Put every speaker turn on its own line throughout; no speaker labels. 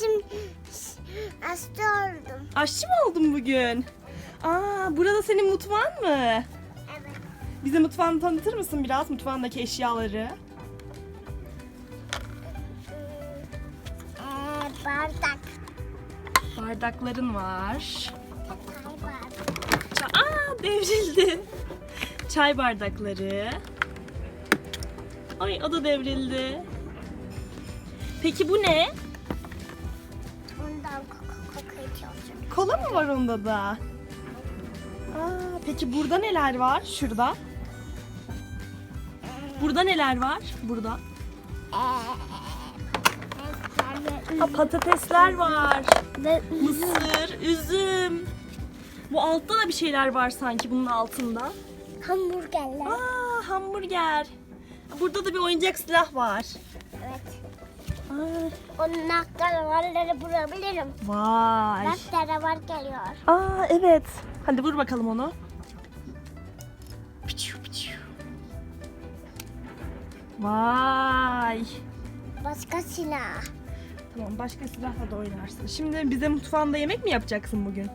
şimdi hasta oldum.
Aşçı mı oldun bugün? Aa, burada senin mutfağın mı?
Evet.
Bize mutfağını tanıtır mısın biraz? Mutfağındaki eşyaları.
Ee, bardak.
Bardakların var.
Çay bardak.
Ça- Aa, devrildi. Çay bardakları. Ay o da devrildi. Peki bu ne? Kola mı var onda da? Aa, peki burada neler var? Şurada. Burada neler var? Burada. Aa, patatesler var. Mısır, üzüm. Bu altta da bir şeyler var sanki bunun altında.
hamburgerler.
Aa, hamburger. Burada da bir oyuncak silah var.
Onun canavarları vurabilirim.
vay.
Bak canavar geliyor.
Aa evet. Hadi vur bakalım onu. Piçiu, piçiu. Vay.
Başka silah.
Tamam başka silahla da oynarsın. Şimdi bize mutfağında yemek mi yapacaksın bugün?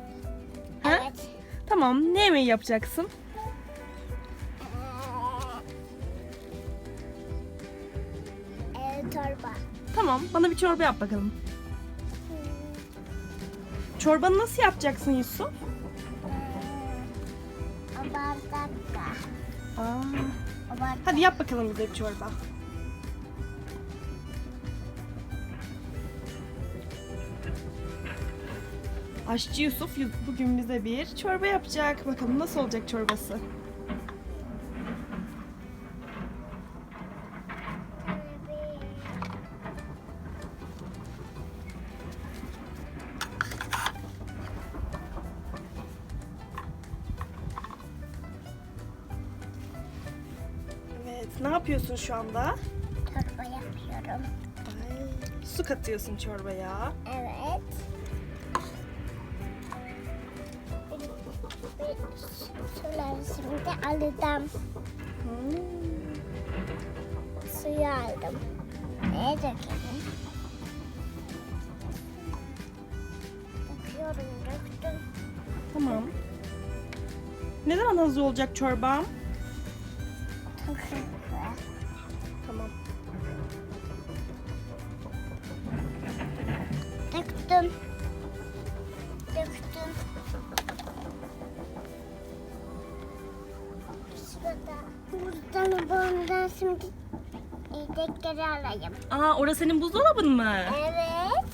Ha?
Evet.
Tamam ne yemeği yapacaksın?
Ee, torba.
Tamam bana bir çorba yap bakalım. Çorbanı nasıl yapacaksın Yusuf? Aa, hadi yap bakalım bize bir çorba. Aşçı Yusuf yu- bugün bize bir çorba yapacak. Bakalım nasıl olacak çorbası. Yapıyorsun şu anda?
Torba yapıyorum.
Ay, su katıyorsun çorbaya.
Evet. Suları şimdi alacağım.
Hmm.
Suyu aldım. Neye dökelim? Döküyorum, döktüm.
Tamam. Ne zaman hazır olacak çorbam?
Çok Döktüm. Döktüm. Şurada. Buradan bundan şimdi yedekleri alayım.
Aa, orası senin buzdolabın mı?
Evet.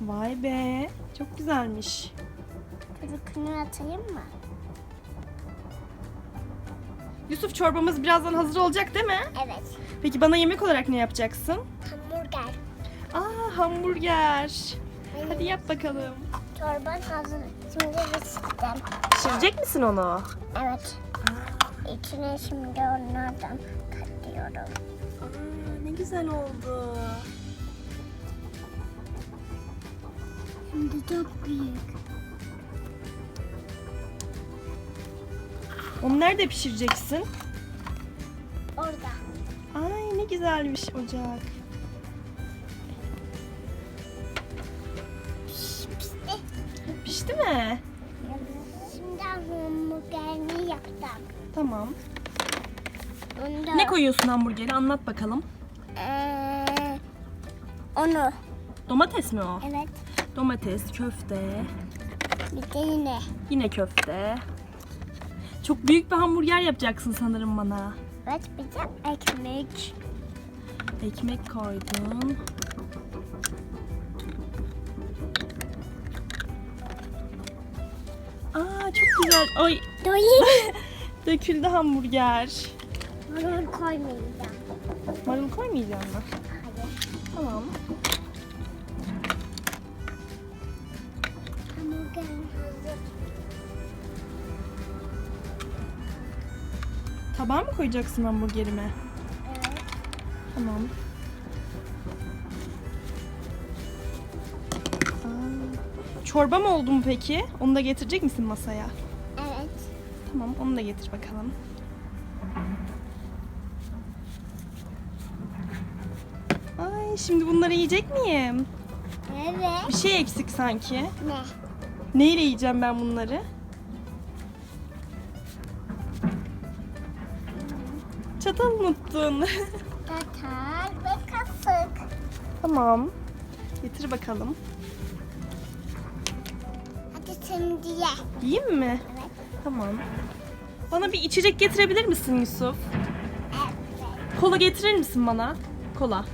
Vay be. Çok güzelmiş.
Çocukunu atayım mı?
Yusuf çorbamız birazdan hazır olacak değil mi?
Evet.
Peki bana yemek olarak ne yapacaksın?
Hamburger.
Aa, hamburger. Hadi yap bakalım.
çorban hazır. Şimdi bisikletim.
Pişirecek misin onu?
Evet. İçine şimdi onlardan katıyorum.
Aa, ne güzel oldu.
Şimdi çok büyük.
Onu nerede pişireceksin?
Orada.
Ay ne güzelmiş ocak.
Pişti
mi?
Şimdi hamburgerini yaptım.
Tamam.
Bunda,
Ne koyuyorsun hamburgeri anlat bakalım.
Ee, onu.
Domates mi o?
Evet.
Domates, köfte,
Bir de yine.
yine köfte. Çok büyük bir hamburger yapacaksın sanırım bana.
Evet bir de ekmek.
Ekmek koydun. Aa çok güzel. Oy
Doyayım.
döküldü hamburger.
Bunu koymayacağım.
Marul koymayacağım mı?
Hayır.
Tamam.
Hamburgerim hazır.
Tabağa mı koyacaksın hamburgerime?
Evet.
Tamam. Çorba mı oldu mu peki? Onu da getirecek misin masaya?
Evet.
Tamam onu da getir bakalım. Ay şimdi bunları yiyecek miyim?
Evet.
Bir şey eksik sanki.
Ne?
Neyle yiyeceğim ben bunları? Çatal unuttun.
Tatar ve kasık.
tamam. Getir bakalım.
Hadi şimdi ye.
Yiyeyim mi?
Evet.
Tamam. Bana bir içecek getirebilir misin Yusuf?
Evet.
Kola getirir misin bana? Kola.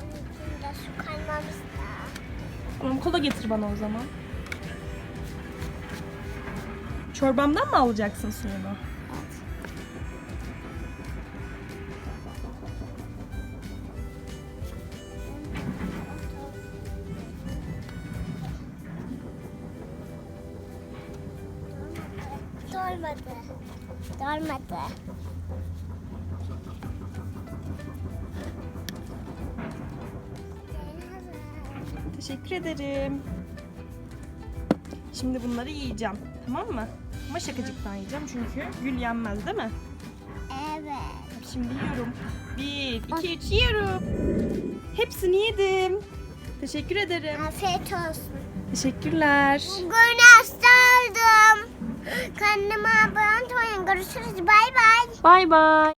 İçinde su kalmamış da.
Tamam kola getir bana o zaman. Çorbamdan mı alacaksın suyunu?
Dolmadı. Dolmadı.
Teşekkür ederim. Şimdi bunları yiyeceğim. Tamam mı? Ama şakacıktan yiyeceğim çünkü gül yenmez değil mi?
Evet.
Şimdi yiyorum. Bir, iki, üç yiyorum. Hepsini yedim. Teşekkür ederim.
Afiyet olsun.
Teşekkürler.
Bugün hasta oldum. Kendime abone olun. Görüşürüz. Bay bay.
Bay bay.